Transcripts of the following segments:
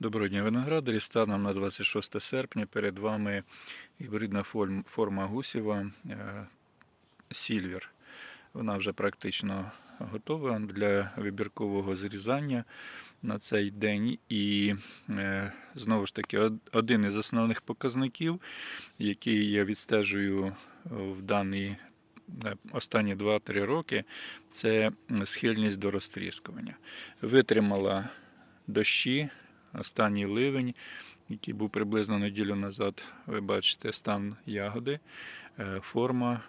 Доброго дня, виноградарі. Станом на 26 серпня перед вами гібридна форма гусєва е, Сільвер. Вона вже практично готова для вибіркового зрізання на цей день. І е, знову ж таки, один із основних показників, який я відстежую в дані е, останні 2-3 роки, це схильність до розтріскування. Витримала дощі, останній ливень, який був приблизно неділю назад. Ви бачите стан ягоди, Е, форма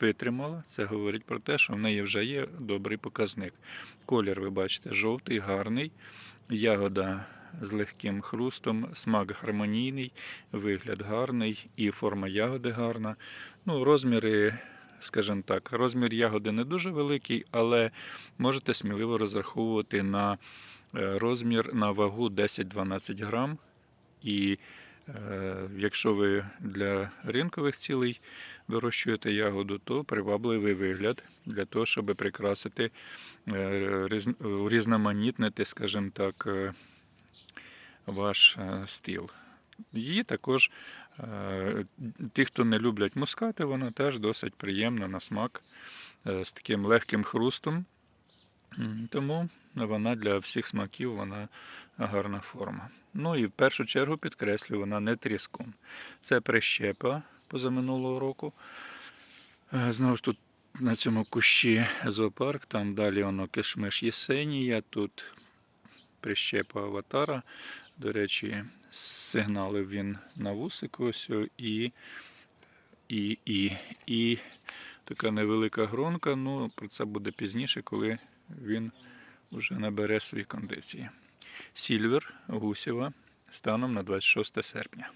витримала. Це говорить про те, що в неї вже є добрий показник. Колір, ви бачите, жовтий, гарний. Ягода з легким хрустом, смак гармонійний, вигляд гарний і форма ягоди гарна. Ну, розміри, скажімо так, розмір ягоди не дуже великий, але можете сміливо розраховувати на розмір на вагу 10-12 грам. І е, якщо ви для ринкових цілей вирощуєте ягоду, то привабливий вигляд для того, щоб прикрасити, е, різ- урізноманітнити, скажімо так, е, ваш е, стіл. Її також, е, ті, хто не люблять мускати, вона теж досить приємна на смак е, з таким легким хрустом. Тому вона для всіх смаків вона гарна форма. Ну і в першу чергу підкреслю, вона не тріскун. Це прищепа позаминулого року. Е, Знову ж тут на цьому кущі зоопарк, там далі воно кишмиш Єсенія, тут прищепа аватара. До речі, сигналив він на вусик ось і, і, і, і така невелика гронка. Ну, про це буде пізніше, коли він вже набере свої кондиції. Сільвер Гусєва станом на 26 серпня.